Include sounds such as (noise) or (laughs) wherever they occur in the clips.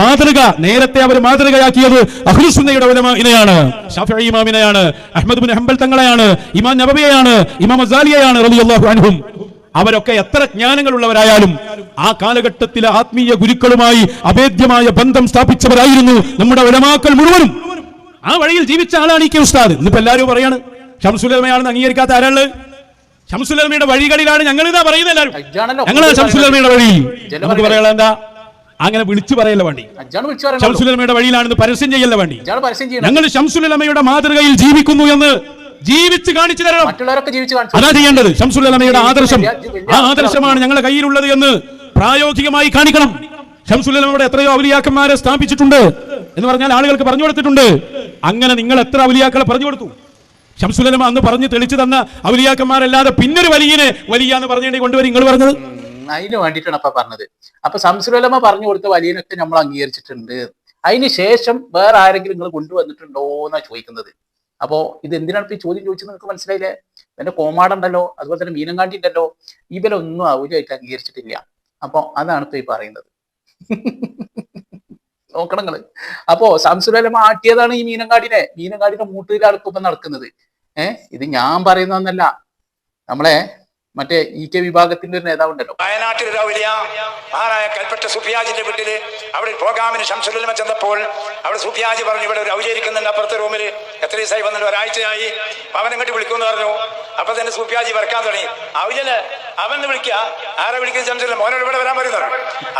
മാതൃക നേരത്തെ അവർ മാതൃകയാക്കിയത് അഹ്ലുസുന്നയുടെ ഇനയാണ്. ഷാഫി ഇമാമിനെയാണ് അഹമ്മദ് ബിൻ ഹംബൽ തങ്ങളെയാണ്. ഇമാം നബബിയെയാണ് ഇമാം അസാലിയെയാണ് റളിയല്ലാഹു അൻഹും. അവരൊക്കെ എത്ര ജ്ഞാനങ്ങളുള്ളവരായാലും ആ കാലഘട്ടത്തിലെ ആത്മീയ ഗുരുക്കളുമായി അഭേദ്യമായ ബന്ധം സ്ഥാപിച്ചവരായിരുന്നു നമ്മുടെ ഉലമാക്കൾ മുഴുവനും. ആ വഴിയിൽ ജീവിച്ച ആളാണ് ഈ കെ ഉസ്താദ്. ഇന്നിപ്പോ എല്ലാവരും പറയാണ് ഷംസുലമയാണെന്ന് അംഗീകരിക്കാത്ത ആരാൾ? ഷംസുലമയുടെ വഴികളിലാണ് ഞങ്ങൾ ഇതാ പറയുന്നത് എല്ലാവരും. ഞങ്ങളാണ് ഷംസുലമയുടെ വഴി. നമുക്ക് പറയാനുള്ള എന്താ? അങ്ങനെ വിളിച്ചു പറയല്ല വേണ്ടി? ഷംസുലമയുടെ വഴിയിലാണെന്ന് പരസ്യം ചെയ്യല്ല വേണ്ടി? ഞങ്ങൾ ഷംസുലമയുടെ മാതൃകയിൽ ജീവിക്കുന്നു എന്ന് ജീവിച്ച് കാണിച്ചു തരണം. അതാ ചെയ്യേണ്ടത്. ഷംസുലമയുടെ ആദർശം. ആ ആദർശമാണ് ഞങ്ങളുടെ കയ്യിലുള്ളത് എന്ന് പ്രായോഗികമായി കാണിക്കണം. ഷംസുലമയുടെ എത്രയോ ഔലിയാക്കന്മാരെ സ്ഥാപിച്ചിട്ടുണ്ട് എന്ന് പറഞ്ഞാൽ ആളുകൾക്ക് പറഞ്ഞു കൊടുത്തിട്ടുണ്ട്. അങ്ങനെ നിങ്ങൾ എത്ര ഔലിയാക്കളെ പറഞ്ഞു കൊടുത്തു? ഷംസുലമ അന്ന് പറഞ്ഞ് തെളിച്ചു തന്ന ഔലിയാക്കന്മാരല്ലാതെ പിന്നൊരു വലിയനെ വലിയ എന്ന് പറഞ്ഞേണ്ടി കൊണ്ടുവരും നിങ്ങൾ പറഞ്ഞത്? അതിന് വേണ്ടിയിട്ടാണ് അപ്പൊ പറഞ്ഞത്. അപ്പൊ സംസ്കൃതലമ പറഞ്ഞു കൊടുത്ത വലിയനൊക്കെ നമ്മൾ അംഗീകരിച്ചിട്ടുണ്ട്. അതിന് ശേഷം വേറെ ആരെങ്കിലും നിങ്ങൾ കൊണ്ടുവന്നിട്ടുണ്ടോ എന്നാ ചോദിക്കുന്നത്. അപ്പോ ഇത് എന്തിനാണ് ഈ ചോദ്യം ചോദിച്ചത് നിങ്ങൾക്ക് മനസ്സിലായില്ലേ? എന്റെ കോമാടുണ്ടല്ലോ അതുപോലെ തന്നെ മീനങ്കാണ്ടി ഉണ്ടല്ലോ ഈ വില ഒന്നും ആവുകയായിട്ട് അംഗീകരിച്ചിട്ടില്ല. അപ്പൊ അതാണ് ഇപ്പൊ ഈ പറയുന്നത്. (laughs) നോക്കണം നിങ്ങൾ. അപ്പോ സംസ്കൃതലമ ആട്ടിയതാണ് ഈ മീനങ്ങാടിനെ. മീനങ്ങാടിന്റെ മൂട്ടിലാണ് ഇപ്പൊ നടക്കുന്നത്. ഏഹ് ഇത് ഞാൻ പറയുന്നതെന്നല്ല. നമ്മളെ മറ്റേ ഇ കെ വിഭാഗത്തിന്റെ ഒരു നേതാവുണ്ടല്ലോ. വയനാട്ടിൽ ഒരു ഔലിയ ആരായ കൽപ്പറ്റ സുഫിയാജിന്റെ വീട്ടിൽ അവിടെ പ്രോഗ്രാമിന് ശംസുലമ ചെന്നപ്പോൾ അവിടെ സുഫിയാജി പറഞ്ഞു ഇവിടെ ഒരു ഔലിയ അപ്പുറത്തെ റൂമിൽ എത്ര ദിവസമായി വന്നിട്ട് ഒരാഴ്ചയായി. അവൻ ഇങ്ങോട്ട് വിളിക്കുമെന്ന് പറഞ്ഞു. അപ്പൊ തന്നെ സുഫിയാജി വരക്കാൻ തുടങ്ങി. ഔലിയൽ അവൻ വിളിക്കുക. ആരെ വിളിക്കുന്ന? ശംസുലം മോനോട് ഇവിടെ വരാൻ പറയുന്നത്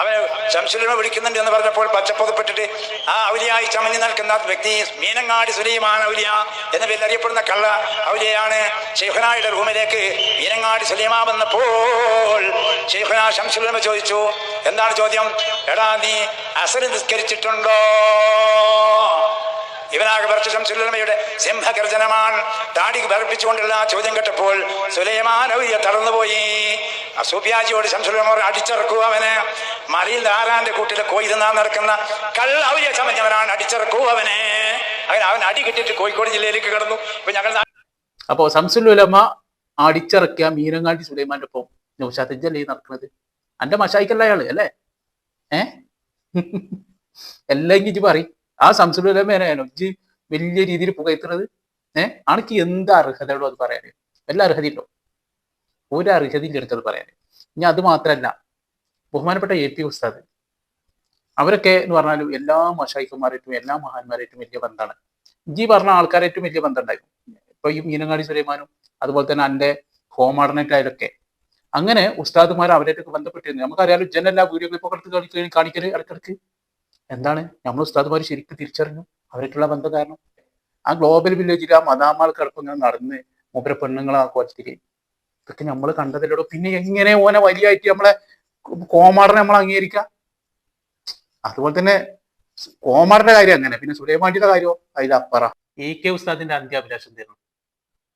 അവന് ശംസുലമ വിളിക്കുന്നുണ്ട് എന്ന് പറഞ്ഞപ്പോൾ പച്ചപ്പൊതപ്പെട്ടിട്ട് ആ ഔലിയായി ചമഞ്ഞു നിൽക്കുന്ന വ്യക്തി മീനങ്ങാടി സുലൈമാൻ ഔലിയ എന്ന പേരിൽ അറിയപ്പെടുന്ന കള്ള ഔലിയാണ് ഷെയ്ഖനായുടെ റൂമിലേക്ക് മീനങ്ങാടി സുലൈമാ വന്നപ്പോൾ ഷെയ്ഖന ശംസുലമ ചോദിച്ചു എന്താണ് ചോദ്യം? എടാ നീ അസർ നിസ്കരിച്ചിട്ടുണ്ടോ? ഇവനാകെ വർഷം സുലമയുടെ സിംഹഗർജനമാണ്. താടി വർപ്പിച്ചുകൊണ്ടുള്ള ആ ചോദ്യം കേട്ടപ്പോൾ സുലൈമാൻ ഔലിയ തളർന്നുപോയി. സൂഫിയാജിയോട് ശംസുലമ അടിച്ചിറക്കൂ. അവന് മറിയിൽ ആരാന്റെ കൂട്ടിലെ കോയി നടക്കുന്ന കള്ള സമഞ്ഞവനാണ് അടിച്ചിറക്കൂ അവനെ. അങ്ങനെ അവൻ അടി കിട്ടിയിട്ട് കോഴിക്കോട് ജില്ലയിലേക്ക് കടന്നു. ഇപ്പൊ ഞങ്ങൾ അപ്പോ സംസുലമ അടിച്ചിറക്കിയ മീനങ്ങാണ്ടി സുലൈമാന്റെ ഒപ്പം. നൗഷാത്തല്ലേ നടക്കുന്നത്? അന്റെ മഷായിക്കല്ല അയാൾ അല്ലേ? ഏ? എല്ലാം ഇഞ്ചി പറയും. ആ സംസുലുലമേനാണോ ഇജ്ജ് വലിയ രീതിയിൽ പുകയത്തുന്നത് ഏഹ് ആണെങ്കിൽ എന്ത് അർഹതയുള്ളൂ അത് പറയാന്? എല്ലാ അർഹതയുണ്ടോ ഒരു അർഹതയില്ല എടുത്തത് പറയാന്. ഇനി അത് മാത്രല്ല ബഹുമാനപ്പെട്ട എ. പി. ഉസ്താദ് അവരൊക്കെ എന്ന് പറഞ്ഞാലും എല്ലാ മഷായിക്കന്മാരായിട്ടും എല്ലാ മഹാന്മാരായിട്ടും വലിയ ബന്ധമാണ്. ഇജ്ജി പറഞ്ഞ ആൾക്കാരായിട്ടും വലിയ ബന്ധം ഉണ്ടായിരുന്നു ഇപ്പൊ ഈ മീനങ്ങാടി സുലൈമാനും അതുപോലെ തന്നെ എന്റെ ഹോമാടനായിട്ടായാലൊക്കെ അങ്ങനെ ഉസ്താദുമാർ അവരായിട്ടൊക്കെ ബന്ധപ്പെട്ടിരുന്നു. നമുക്കറിയാലോ ജനല്ല വീഡിയോ ക്ലിപ്പൊക്കെ എടുത്ത് കാണിക്കൽ ഇടക്കിടക്ക്. എന്താണ്? നമ്മൾ ഉസ്താദ്മാർ ശരിക്കും തിരിച്ചറിഞ്ഞു. അവരായിട്ടുള്ള ബന്ധം കാരണം. ആ ഗ്ലോബൽ വില്ലേജിൽ ആ കിടപ്പ് ഇങ്ങനെ നടന്ന് മൂപ്പര പെണ്ണുങ്ങളെ ആ ഇതൊക്കെ നമ്മൾ കണ്ടതിലൂടെ പിന്നെ എങ്ങനെ ഓനെ വലിയായിട്ട് നമ്മളെ കോമാടനെ നമ്മൾ അംഗീകരിക്കാം? അതുപോലെ തന്നെ കോമാടന്റെ കാര്യം അങ്ങനെ പിന്നെ സുലൈമാന്റെ കാര്യമോ അപ്പറ. എ കെ ഉസ്താദിന്റെ അന്ത്യാഭിലാഷം തരണം.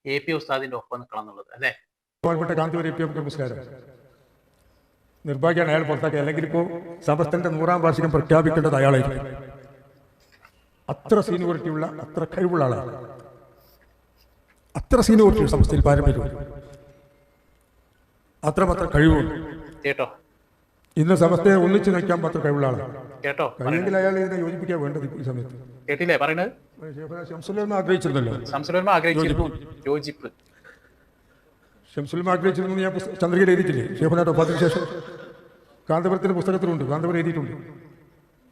എ പി ഉസ്താദിന്റെ ഒപ്പം നിൽക്കണം എന്നുള്ളത് അല്ലെ? നമസ്കാരം. നിർഭാഗ്യമാണ് അയാൾ പുറത്താക്കി അല്ലെങ്കിൽ ഇപ്പോൾ സമസ്തന്റെ നൂറാം വാർഷികം പ്രഖ്യാപിക്കേണ്ടത് അയാളായിരിക്കും. അത്ര സീനിയോറിറ്റിയുള്ള അത്ര കഴിവുള്ള ആളാണ്. അത്ര സീനിയോറിറ്റി സമസ്തയിൽ പാരമ്പര്യം അത്രമാത്രം കഴിവുണ്ട്. കേട്ടോ. ഇന്ന് സമസ്തയെ ഒന്നിച്ചു നയിക്കാൻ മാത്രം കഴിവുള്ള ആളാണ്. കേട്ടോ. കഴിയെങ്കിൽ അയാൾ ഇതിനെ യോജിപ്പിക്കാൻ വേണ്ടത് ഈ സമയത്ത്. കേട്ടില്ലേ? ഷംസുലം ആഗ്രഹിച്ചിരുന്നല്ലോ. ആഗ്രഹിച്ചിരുന്നു. യോജിപ്പ്. ഷംസുലം ആഗ്രഹിച്ചിരുന്നു ഞാൻ ചന്ദ്രകയിൽ എഴുതിയിട്ടില്ലേ? ഷേഖുനാഥ് ഒപ്പാത്തിന് ശേഷം. കാന്തപുരത്തിന്റെ പുസ്തകത്തിലുണ്ട്. കാന്തപുരം എഴുതിയിട്ടുണ്ട്.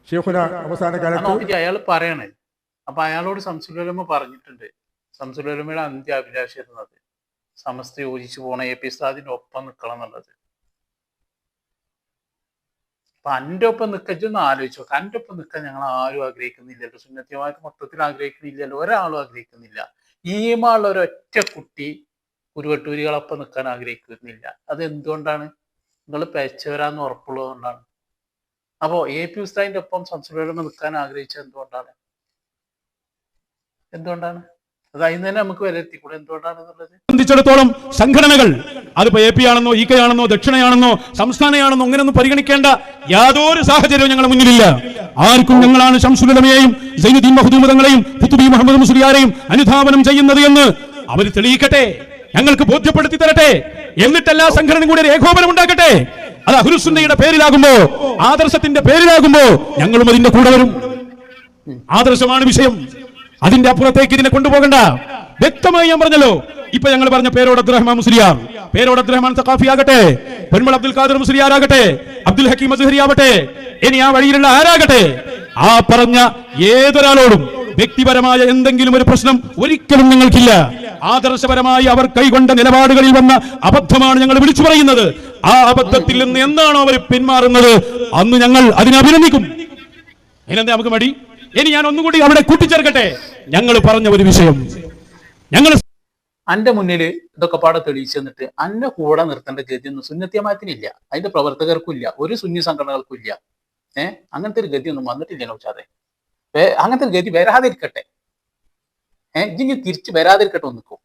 ഷേഖുല അവസാന കാലത്ത് അയാൾ പറയണേ. അപ്പൊ അയാളോട് സംസുലമ പറഞ്ഞിട്ടുണ്ട്. സംസുലമയുടെ അന്ത്യാഭിലാഷം എന്നത് സമസ്ത യോജിച്ചു പോണ എ പി സാദിന്റെ ഒപ്പം നിൽക്കണം എന്നുള്ളത്. അപ്പൊ അന്റെ ഒപ്പം നിക്കുന്ന ആലോചിച്ചു. എന്റെ ഒപ്പം നിൽക്കാൻ ഞങ്ങൾ ആരും ആഗ്രഹിക്കുന്നില്ലല്ലോ. സുന്നത്യമായിട്ട് മൊത്തത്തിൽ ആഗ്രഹിക്കുന്നില്ലല്ലോ. ഒരാളും ആഗ്രഹിക്കുന്നില്ല. ഈമാളൊരൊറ്റ ഒരൊറ്റ കുട്ടി കുരുവട്ടൂരികളൊപ്പം നിൽക്കാൻ ആഗ്രഹിക്കുന്നില്ല. അത് എന്തുകൊണ്ടാണ് നിങ്ങൾ പെച്ചവരാന്ന് ഉറപ്പുള്ളതുകൊണ്ടാണ്. അപ്പോ എ പി ഉസ്താദിന്റെ ഒപ്പം സംസ്കൃതം നിൽക്കാൻ ആഗ്രഹിച്ചത് എന്തുകൊണ്ടാണ്? എന്തുകൊണ്ടാണ്? അത് സംബന്ധിച്ചിടത്തോളം സംഘടനകൾ അതിപ്പോ എ പി ആണെന്നോ ഇ കെ ആണെന്നോ ദക്ഷിണയാണെന്നോ സംസ്ഥാനയാണെന്നോ അങ്ങനെയൊന്നും പരിഗണിക്കേണ്ട യാതൊരു സാഹചര്യവും ഞങ്ങളുടെ മുന്നിലില്ല. ആർക്കും ഞങ്ങളാണ് ഷംസുലമയെയും സൈനുദ്ദീൻ മഹദൂമതങ്ങളെയും പുത്തുബി മുഹമ്മദ് മുസ്ലിയാരെയും അനുധാപനം ചെയ്യുന്നത് എന്ന് അവർ തെളിയിക്കട്ടെ? ഞങ്ങൾക്ക് ബോധ്യപ്പെടുത്തി തരട്ടെ? എന്നിട്ടെല്ലാ സംഘടനയും കൂടി ഏകോപനം ഉണ്ടാക്കട്ടെ. അത് അഹുലുസുന്നയുടെ പേരിലാകുമ്പോ ആദർശത്തിന്റെ പേരിലാകുമ്പോ ഞങ്ങളും അതിന്റെ കൂടെ വരും. ആദർശമാണ് വിഷയം. അതിന്റെ അപ്പുറത്തേക്ക് ഇതിനെ കൊണ്ടുപോകണ്ട. വ്യക്തമായി ഞാൻ പറഞ്ഞല്ലോ. ഇപ്പൊ ഞങ്ങൾ പറഞ്ഞ പേരോട് അബ്ദുറഹ്മാൻ മുസ്ലിയാർ. പേരോട് അബ്ദുറഹ്മാൻ സഖാഫി ആകട്ടെ. പെൺമൾ അബ്ദുൽ ഖാദർ മുസ്ലിയാർ ആകട്ടെ. അബ്ദുൽ ഹക്കീം മസുഹരി ആവട്ടെ. ഇനി ആ വഴിയിലുള്ള ആരാകട്ടെ? ആ പറഞ്ഞ ഏതൊരാളോടും വ്യക്തിപരമായ എന്തെങ്കിലും ഒരു പ്രശ്നം ഒരിക്കലും ഞങ്ങൾക്കില്ല. ആദർശപരമായി അവർ കൈകൊണ്ട നിലപാടുകളിൽ വന്ന അബദ്ധമാണ് ഞങ്ങൾ വിളിച്ചു പറയുന്നത്. ആ അബദ്ധത്തിൽ നിന്ന് എന്താണോ അവർ പിന്മാറുന്നത്? അന്ന് ഞങ്ങൾ അതിനെ അഭിനന്ദിക്കും. അതിനെന്താ നമുക്ക് മടി? ഇനി ഞാൻ ഒന്നുകൂടി അവിടെ കൂട്ടിച്ചേർക്കട്ടെ. ഞങ്ങൾ പറഞ്ഞ ഒരു വിഷയം. ഞങ്ങൾ അന്റെ മുന്നിൽ ഇതൊക്കെ പാടെ തെളിയിച്ചു തന്നിട്ട് അന്നെ കൂടെ നിർത്തേണ്ട ഗതിയൊന്നും സുന്നത്യമായത്തിനില്ല അതിന്റെ പ്രവർത്തകർക്കും ഇല്ല. ഒരു സുന്നി സംഘടനകൾക്കും ഇല്ല. ഏഹ് അങ്ങനത്തെ ഒരു ഗതിയൊന്നും വന്നിട്ടില്ല നൗഷാദെ. അങ്ങനത്തെ ഒരു ഗതി വരാതിരിക്കട്ടെ. ഇനി തിരിച്ചു വരാതിരിക്കട്ടെ നിൽക്കും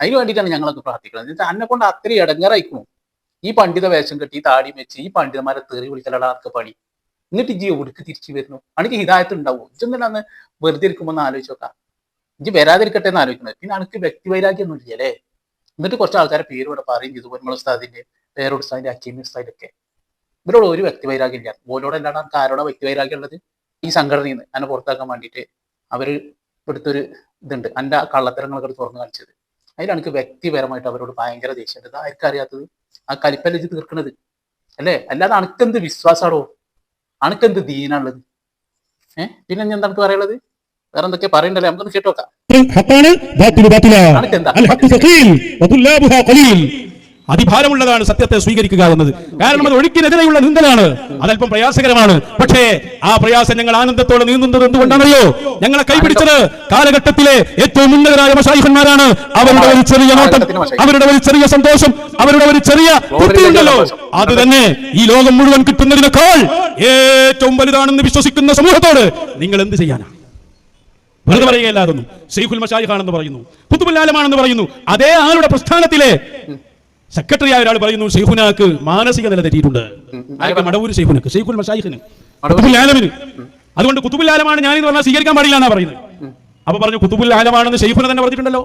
അതിന് വേണ്ടിയിട്ടാണ് ഞങ്ങളൊക്കെ പ്രാർത്ഥിക്കുന്നത്. എന്നിട്ട് അന്നെ കൊണ്ട് അത്രയും ഇടങ്ങറായിക്കും ഈ പണ്ഡിത വേഷം കെട്ടി താടി വെച്ച് ഈ പണ്ഡിതന്മാരെ തെറി വിളിക്കലാണ് ആർക്ക് പണി. എന്നിട്ട് ജീവ ഒടുക്ക് തിരിച്ചു വരുന്നു? അനക്ക് ഹിതായത്ത് ഉണ്ടാവും? അന്ന് വെറുതെ ഇരിക്കുമ്പോൾ ഒന്ന് ആലോചിച്ച് നോക്കാം. ഇജ്ജ് വരാതിരിക്കട്ടെ എന്ന് ആലോചിക്കുന്നത്. പിന്നെ അനക്ക് വ്യക്തി വൈരാഗ്യമൊന്നും ഇല്ലല്ലേ എന്നിട്ട് കുറച്ച് ആൾക്കാരെ പേര് ഇവിടെ പറയും ചെയ്തു പൊന്മള ഉസ്താദിന്റെ പേരോട് ഉസ്താദിന്റെ അക്കീമി ഉസ്താദിന്റെ ഇവരോട് ഒരു വ്യക്തി വൈരാഗ്യം ഇല്ല. ഓരോടല്ലാണ്ട് നമുക്ക് ആരോടാ വ്യക്തി വൈരാഗ്യം ഉള്ളത്? ഈ സംഘടനയിൽ നിന്ന് എന്നെ പുറത്താക്കാൻ വേണ്ടിയിട്ട് അവർ ഇവിടുത്തെ ഒരു ഇതുണ്ട്. എന്റെ കള്ളത്തരങ്ങളൊക്കെ തുറന്നു കാണിച്ചത്. അതിലാണ് എനിക്ക് വ്യക്തിപരമായിട്ട് അവരോട് ഭയങ്കര ദേഷ്യമുണ്ട് ഇത് ആർക്കും അറിയാത്തത്? ആ കലിപ്പല്ല ഇത് തീർക്കണത്. അല്ലേ? അല്ലാതെ അണക്കെന്ത് വിശ്വാസമാണോ അണക്കെന്ത് ദീനാണുള്ളത്? ഏഹ് പിന്നെ ഞാൻ എന്താണ് പറയുള്ളത് വേറെ എന്തൊക്കെ പറയണ്ടല്ലേ? നമുക്കൊന്ന് കേട്ടോക്കാം. അതിഭാരമുള്ളതാണ് സത്യത്തെ സ്വീകരിക്കുക എന്നത്. കാരണം അത് ഒഴുക്കിനെതിരെയുള്ള നീന്തലാണ് അതല്പം പ്രയാസകരമാണ്. പക്ഷേ ആ പ്രയാസം ഞങ്ങൾ ആനന്ദത്തോടെ നീന്തുന്നത് എന്തുകൊണ്ടാണല്ലോ ഞങ്ങളെ കൈപിടിച്ചത് കാലഘട്ടത്തിലെ ഏറ്റവും ഉന്നതരായ മഷായിഖന്മാരാണ്. അവരുടെ ഒരു ചെറിയ നോട്ടം അവരുടെ ഒരു ചെറിയ സന്തോഷം അവരുടെ ഒരു ചെറിയ തൃപ്തിയുണ്ടല്ലോ അത് തന്നെ ഈ ലോകം മുഴുവൻ കിട്ടുന്നതിനേക്കാൾ ഏറ്റവും വലുതാണെന്ന് വിശ്വസിക്കുന്ന സമൂഹത്തോട് നിങ്ങൾ എന്ത് ചെയ്യാനാണ് വെറുതെ പറയുകയല്ലാതൊന്നും ഷെയ്ഖുൽ മഷായിഖാണെന്ന് പറയുന്നു. കുത്തുബുല്ലാലമാണെന്ന് പറയുന്നു. അതേ ആളുടെ പ്രസ്ഥാനത്തിലെ സെക്രട്ടറി ആയ ഒരാൾ പറയുന്നു ഷെയ്ഖുനാക്ക് മാനസിക നില തെറ്റിയിട്ടുണ്ട്. മടവൂര് ഷെയ്ഖുനക്ക് ഷെയ്ഖുൽ മഷായിഖിന് കുത്തുബുല്ലാലമിന് അതുകൊണ്ട് കുത്തുബുല്ലാലമാണ് ഞാനിത് പറഞ്ഞാൽ സ്വീകരിക്കാൻ പാടില്ല എന്നാ പറയുന്നത്. അപ്പൊ പറഞ്ഞു കുത്തുബുല്ലാലമാണെന്ന് ഷെയ്ഖുന തന്നെ പറഞ്ഞിട്ടുണ്ടല്ലോ.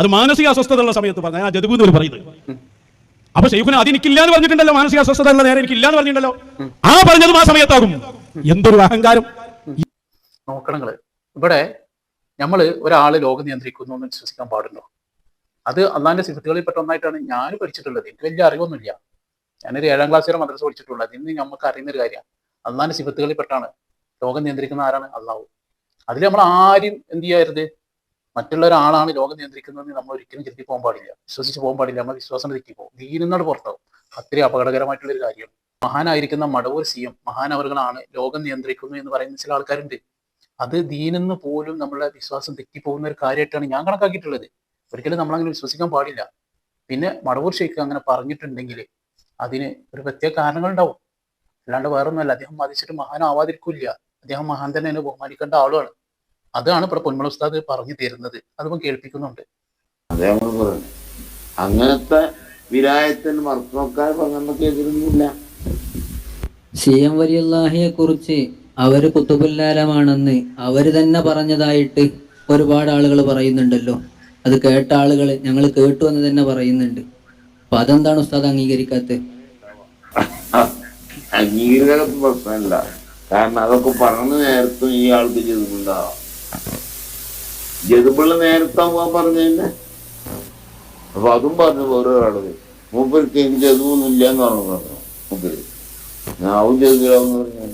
അത് മാനസിക അസ്വസ്ഥത ഉള്ള സമയത്ത് പറഞ്ഞു ഞാൻ ജതുബു എന്ന് പറയുന്നത്. അപ്പൊ ഷെയ്ഖുന അത് എനിക്കില്ല എന്ന് പറഞ്ഞിട്ടുണ്ടല്ലോ മാനസിക അസ്വസ്ഥത ഉള്ള നേരെ എനിക്കില്ല എന്ന് പറഞ്ഞിട്ടുണ്ടല്ലോ ആ പറഞ്ഞതും ആ സമയത്താകും. എന്തൊരു അഹങ്കാരം. നോക്കണങ്ങൾ. ഇവിടെ നമ്മൾ ഒരാൾ ലോകം നിയന്ത്രിക്കുന്നു എന്ന് വിശ്വസിക്കാൻ പാടുണ്ടോ? അത് അള്ളാന്റെ സിഫത്തുകളിൽ പെട്ട ഒന്നായിട്ടാണ് ഞാൻ പഠിച്ചിട്ടുള്ളത്. എനിക്ക് വലിയ അറിവൊന്നുമില്ല. ഞാനൊരു ഏഴാം ക്ലാസ് വരെ മദ്രസ പഠിച്ചിട്ടുള്ളത്. അതിന് നമുക്ക് അറിയുന്ന ഒരു കാര്യമാണ്. അള്ളാന്റെ സിഫത്തുകളിൽ പെട്ടാണ്. ലോകം നിയന്ത്രിക്കുന്ന ആരാണ്? അള്ളാഹു. അതിൽ നമ്മൾ ആരും എന്ത് ചെയ്യരുത് മറ്റുള്ള ഒരാളാണ് ലോകം നിയന്ത്രിക്കുന്നതെന്ന് നമ്മൾ ഒരിക്കലും ചിന്തി പോകാൻ പാടില്ല. വിശ്വസിച്ച് പോകാൻ പാടില്ല. നമ്മൾ വിശ്വാസം തെറ്റി പോകും. ദീനിന്നോട് പുറത്താവും. അത്രയും അപകടകരമായിട്ടുള്ള ഒരു കാര്യമാണ് മഹാനായിരിക്കുന്ന മടവൂർ സി എം മഹാനവറുകളാണ് ലോകം നിയന്ത്രിക്കുന്നു എന്ന് പറയുന്ന ചില ആൾക്കാരുണ്ട്. അത് ദീനെന്ന് പോലും നമ്മളെ വിശ്വാസം തെറ്റിപ്പോകുന്ന ഒരു കാര്യമായിട്ടാണ് ഞാൻ കണക്കാക്കിയിട്ടുള്ളത്. ഒരിക്കലും നമ്മളങ്ങനെ വിശ്വസിക്കാൻ പാടില്ല. പിന്നെ മടവൂർ ഷെയ്ഖ് അങ്ങനെ പറഞ്ഞിട്ടുണ്ടെങ്കിൽ അതിന് ഒരു പ്രത്യേക കാരണങ്ങളുണ്ടാവും. അല്ലാണ്ട് വേറൊന്നുമല്ല. അദ്ദേഹം മതിച്ചിട്ട് മഹാനാവാതിരിക്കില്ല. അദ്ദേഹം മഹാൻ തന്നെ എന്നെ ബഹുമാനിക്കേണ്ട ആളുമാണ് അതാണ് ഇവിടെ പൊന്മള ഉസ്താദ് പറഞ്ഞു തരുന്നത്. അതിപ്പം കേൾപ്പിക്കുന്നുണ്ട്. അങ്ങനത്തെ വിരായത്തിന് നമുക്ക് എതിരൊന്നുമില്ല സി എം വലിയല്ലാഹിയെ കുറിച്ച് അവർ കുത്തുബുല്ലാലമാണെന്ന് അവർ തന്നെ പറഞ്ഞതായിട്ട് ഒരുപാട് ആളുകൾ പറയുന്നുണ്ടല്ലോ. അത് കേട്ട ആളുകൾ ഞങ്ങൾ കേട്ടു എന്ന് തന്നെ പറയുന്നുണ്ട്. അപ്പൊ അതെന്താണ് ഉസ്താദ് അംഗീകരിക്കാത്ത? (laughs) അംഗീകരിക്കാത്ത പ്രശ്നമല്ല. കാരണം അതൊക്കെ പറഞ്ഞ നേരത്തും ഈ ആൾക്ക് ജതുമുണ്ടാവാം ജതുമുള്ള നേരത്താവുമ്പോ പറഞ്ഞതന്നെ അപ്പൊ അതും പറഞ്ഞു ഒരാൾ മൂപ്പർക്ക് എനിക്ക് ജതുവൊന്നും ഇല്ല എന്ന് പറഞ്ഞു പറഞ്ഞു മൂപ്പര്. ഞാവും ജതുലാവെന്ന് പറഞ്ഞു.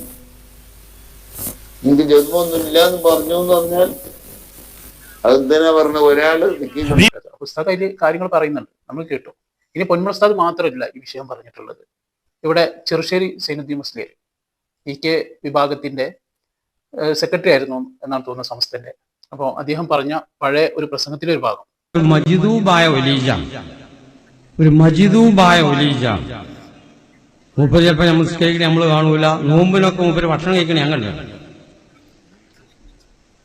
എനിക്ക് ജന്മൊന്നും ഇല്ല എന്ന് പറഞ്ഞു എന്ന് പറഞ്ഞാൽ അതെന്തിനാ പറഞ്ഞ ഒരാൾ ഉസ്താദ് അതിൽ കാര്യങ്ങൾ പറയുന്നുണ്ട്. നമ്മൾ കേട്ടു. ഇനി പൊന്മുസ്താദ് മാത്രമല്ല ഈ വിഷയം പറഞ്ഞിട്ടുള്ളത്. ഇവിടെ ചെറുശ്ശേരി സൈനുദ്ദീൻ മുസ്ലിം ഇ കെ വിഭാഗത്തിന്റെ സെക്രട്ടറി ആയിരുന്നു എന്നാണ് തോന്നുന്നത് സംസ്ഥന്റെ അപ്പോൾ അദ്ദേഹം പറഞ്ഞ പഴയ ഒരു പ്രസംഗത്തിലെ ഒരു ഭാഗം. മജിദൂബായ ഒലീജ ഒരു മജിദൂബായ ഒലീജ മൂപ്പര് ചിലപ്പോ നമ്മൾ സ്കേക്കിനെ നമ്മൾ കാണൂല. നോമ്പിനൊക്കെ മൂപ്പര് ഭക്ഷണം കഴിക്കണേ ഞാൻ കണ്ടു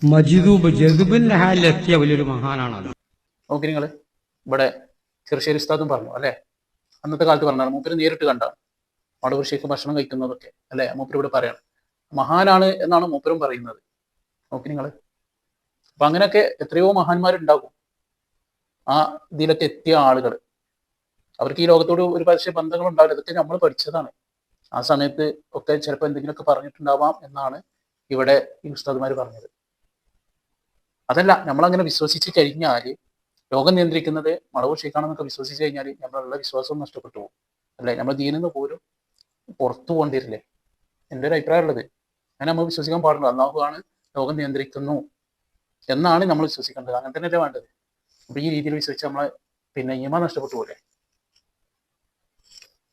മജിദൂബ് ജദുബിന്റെ ഹാലിലെത്തിയ വലിയൊരു മഹാനാണ് അത് നോക്കി നിങ്ങൾ ഇവിടെ ചെറുശ്ശേരി ഉസ്താദും പറഞ്ഞു അല്ലെ? അന്നത്തെ കാലത്ത് പറഞ്ഞാണ് മൂപ്പര് നേരിട്ട് കണ്ടാണ് മടവൂർ ഭക്ഷണം കഴിക്കുന്നതൊക്കെ അല്ലെ? മൂപ്പര് ഇവിടെ പറയണം. മഹാനാണ് എന്നാണ് മൂപ്പരും പറയുന്നത്. നോക്കി നിങ്ങൾ അപ്പൊ അങ്ങനെയൊക്കെ എത്രയോ മഹാന്മാരുണ്ടാകും. ആ ഇതിലൊക്കെ എത്തിയ ആളുകൾ അവർക്ക് ഈ ലോകത്തോട് ഒരു പക്ഷേ ബന്ധങ്ങൾ ഉണ്ടാവില്ല ഇതൊക്കെ നമ്മൾ പഠിച്ചതാണ്. ആ സമയത്ത് ഒക്കെ ചിലപ്പോൾ എന്തെങ്കിലുമൊക്കെ പറഞ്ഞിട്ടുണ്ടാവാം എന്നാണ് ഇവിടെ ഈ ഉസ്താദ്മാർ പറഞ്ഞത്. അതല്ല നമ്മളങ്ങനെ വിശ്വസിച്ച് കഴിഞ്ഞാൽ രോഗം നിയന്ത്രിക്കുന്നത് മളവ് ഷെയ്ഖാണെന്നൊക്കെ വിശ്വസിച്ച് കഴിഞ്ഞാൽ നമ്മളുള്ള വിശ്വാസം നഷ്ടപ്പെട്ടു പോകും. അല്ലേ? നമ്മൾ ദീനിന്ന് പോലും പുറത്തു പോകേണ്ടിരില്ലേ എന്റെ ഒരു അഭിപ്രായം ഉള്ളത് അങ്ങനെ നമ്മൾ വിശ്വസിക്കാൻ പാടില്ല. അള്ളാഹുവാണ് ലോകം നിയന്ത്രിക്കുന്നു എന്നാണ് നമ്മൾ വിശ്വസിക്കേണ്ടത്. അങ്ങനെ തന്നെയല്ലേ വേണ്ടത്? അപ്പൊ ഈ രീതിയിൽ വിശ്വസിച്ച് നമ്മളെ പിന്നെ ഈമ നഷ്ടപ്പെട്ടു പോലെ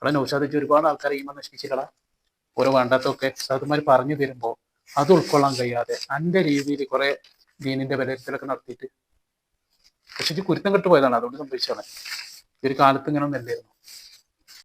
അവിടെ നൗഷാദിച്ച് ഒരുപാട് ആൾക്കാരെ ഈമ നശിപ്പിച്ചില്ല ഓരോ വേണ്ടാത്തൊക്കെ സാധുമാർ പറഞ്ഞു തരുമ്പോൾ അത് ഉൾക്കൊള്ളാൻ കഴിയാതെ എന്റെ രീതിയിൽ കുറെ ദീനിന്റെ വിലയിരുത്തലൊക്കെ നടത്തിയിട്ട്. പക്ഷെ ഇത് കുരുത്തം കെട്ട് പോയതാണ് അതുകൊണ്ട് സംഭവിച്ചാണ് ഈ ഒരു കാലത്ത് ഇങ്ങനെ ഒന്നല്ലായിരുന്നു.